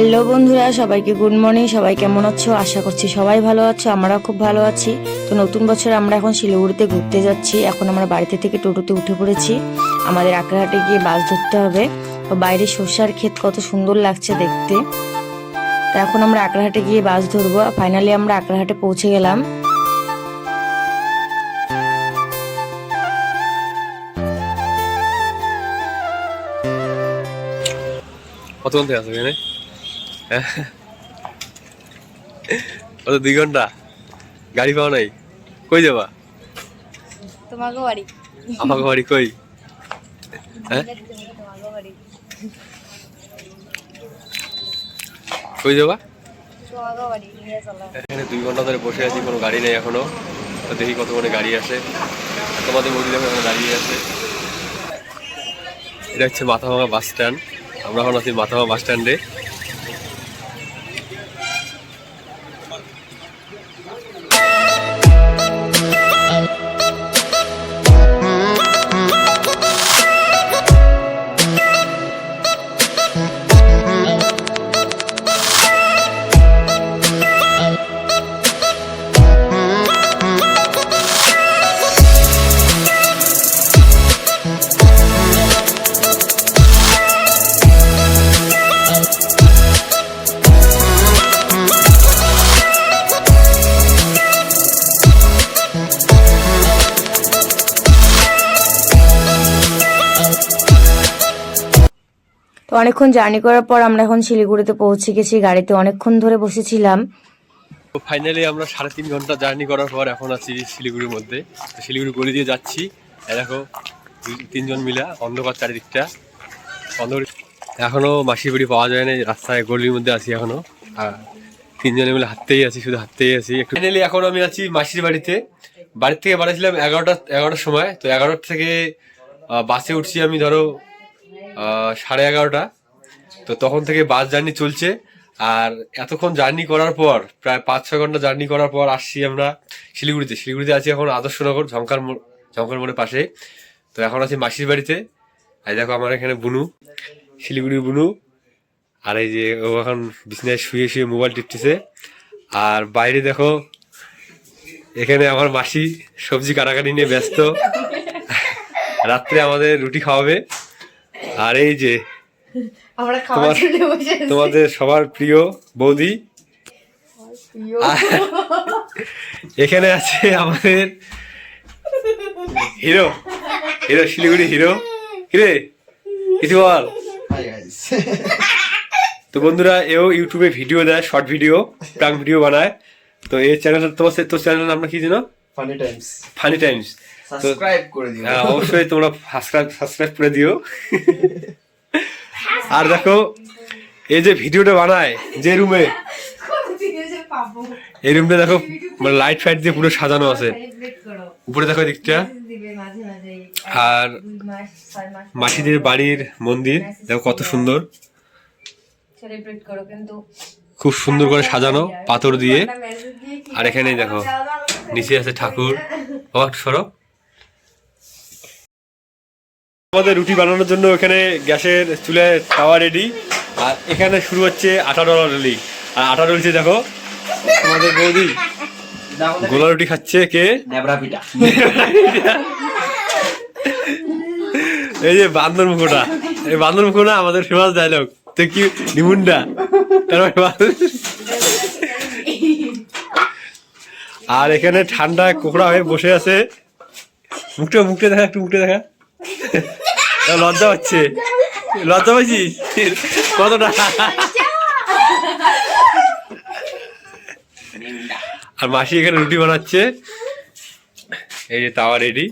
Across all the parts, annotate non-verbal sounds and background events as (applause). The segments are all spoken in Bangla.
হ্যালো বন্ধুরা, সবাইকে গুড মর্নিং, সবাই কেমন আছো? আশা করছি সবাই ভালো আছো আমরা খুব ভালো আছি। তো নতুন বছর আমরা এখন শিলিগুড়িতে ঘুরতে যাচ্ছি। এখন আমরা বাড়িতে থেকে টোটোতে উঠে পড়েছি। আমাদের আকড়াহাটে গিয়ে বাস ধরতে হবে। তো বাইরে সর্ষার ক্ষেত কত সুন্দর লাগছে দেখতে। এখন আমরা আকড়াহাটে গিয়ে বাস ধরবো। ফাইনালি আমরা আকড়াহাটে পৌঁছে গেলাম? কত দুই ঘণ্টা। গাড়ি পাওয়া নাই। কই যাবা? তোমাকে বাড়ি। আমাকে বাড়ি কই? হ্যাঁ? কই যাবা? এখানে দুই ঘণ্টা ধরে বসে আছি কোনো গাড়ি নেই এখনও। তো দেখি কতক্ষণে গাড়ি আসে তোমাদের বৌদি দেখো এখানে দাঁড়িয়ে আছে। এটা হচ্ছে মাথাভাঙা বাস স্ট্যান্ড। আমরা এখন আছি মাথাভাঙা বাস স্ট্যান্ডে। তো অনেকক্ষণ জার্নি করার পর আমরা এখন শিলিগুড়িতে পৌঁছে গেছি। গাড়িতে অনেকক্ষণ ধরে বসেছিলাম। ফাইনালি আমরা সাড়ে তিন ঘণ্টা জার্নি করার পর এখন আছি শিলিগুড়ির মধ্যে। শিলিগুড়ি গলি দিয়ে যাচ্ছি। দেখো তিনজন মিলা অন্ধকার চারিদিকটা। অন্ধকার এখনও মাসির বাড়ি পাওয়া যায় না রাস্তায় গলির মধ্যে আছি এখনও। আর তিনজনে মিলে হাঁটতেই আছি, শুধু হাঁটতেই আছি। ফাইনালি এখন আমি আছি মাসির বাড়িতে। বাড়ির থেকে বাড়াইছিলাম এগারোটা, এগারোটার সময়। তো এগারোটা থেকে বাসে উঠছি আমি, ধরো সাড়ে এগারোটা। তো তখন থেকে বাস জার্নি চলছে। আর এতক্ষণ জার্নি করার পর, প্রায় পাঁচ, ছয় ঘণ্টা জার্নি করার পর আসছি আমরা শিলিগুড়িতে। শিলিগুড়িতে আছি এখন আদর্শনগর ঝঙ্কার ঝঙ্কার মোড়ের পাশে। তো এখন আছি মাসির বাড়িতে। আর দেখো আমার এখানে বুনু, শিলিগুড়ির বুনু। আর এই যে ও এখন বিছনায় শুয়ে শুয়ে মোবাইল টিপতেছে। আর বাইরে দেখো, এখানে আমার মাসি সবজি কাটাকাটি নিয়ে ব্যস্ত। রাত্রে আমাদের রুটি খাওয়াবে। (laughs) আর এই যে আমরা তোমার তোমাদের সবার প্রিয় বৌদি। এখানে আছে আমাদের হিরো। Hero Siliguri hero. কিরে? কিছু বল? তো বন্ধুরা এও ইউটিউবে ভিডিও দেয় শর্ট ভিডিও প্রাং ভিডিও বানায়। তো এই চ্যানেল তোমার তোর চ্যানেলের নামটা কি জানো funny times funny times subscribe করে দিও। হ্যাঁ অবশ্যই তোমরা সাবস্ক্রাইব সাবস্ক্রাইব করে দিও। (laughs) আর দেখো এই যে ভিডিওটা বানায় যে রুমে এই রুমটা দেখো মানে লাইট ফাইট দিয়ে পুরো সাজানো আছে। উপরে দেখো দিকটা। আর মাসিদের বাড়ির মন্দির দেখো কত সুন্দর। সেলিব্রেট করো কিন্তু। খুব সুন্দর করে সাজানো পাথর দিয়ে। আর এখানেই দেখো নিচে আছে ঠাকুর। বাবা একটু সরো আমাদের রুটি বানানোর জন্য এখানে গ্যাসের চুলে তাওয়া রেডি আর এখানে শুরু হচ্ছে আটা ডলার রলি। আর আটা ডলছে দেখো আমাদের বৌদি গোলা রুটি খাচ্ছে কে? পিঠা। এই যে বান্দর মুখোটা। এই বান্দর মুখোটা আমাদের ফেমাস ডায়লগ তো কি নিমুন্ডা তারপরে বান্দর- আর এখানে ঠান্ডা কোকড়া হয়ে বসে আছে। মুখটা মুখটা দেখা, একটু মুখটা দেখা। লজ্জা হচ্ছে লজ্জা পাইছিস? কতটা? আর মাসি এখানে রুটি বানাচ্ছে। এই যে তাওয়া রেডি।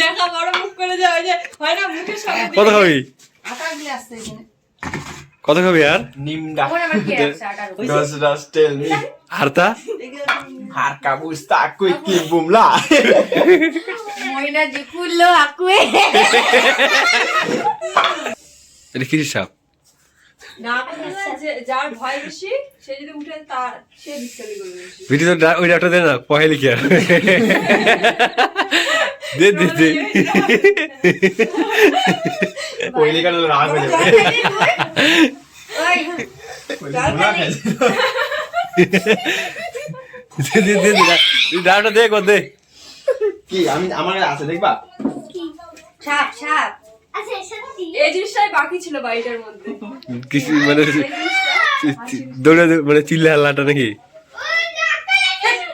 দেখা বড় মুখ করে যে হয় না মুখের সঙ্গে কত খাবি? আটা গ্লাস এখানে। কত খাবি আর? নিমডা ওখানে আবার কি আছে? আটার উপর? Does das tell me? আর তা Har kamusta aku iki bumla. ময়না যে কুললো আকুয়ে এটা কিসের সাপ? না করলে না, যে- যার ভয় বেশি সে যদি উঠে তার সে দুষ্টামি করবে বেশি। ভিডিও তো ডা- ওই ডাক্তার দে না পহেলি কি আর দে দে দে পহলে কাল রাগ হয়ে যাবে ওই, বুমলা খাইছে দে দে দে দে তুই ডাক্তার দে কর দে কি আমি আমার কাছে আছে দেখবা সাপ সাপ আচ্ছা সত্যি এই জিনিসটাই বাকি ছিল বাড়িটার মধ্যে কিছু মানে দৌড়ে- মানে চিল্লা হাল্লাটা নাকি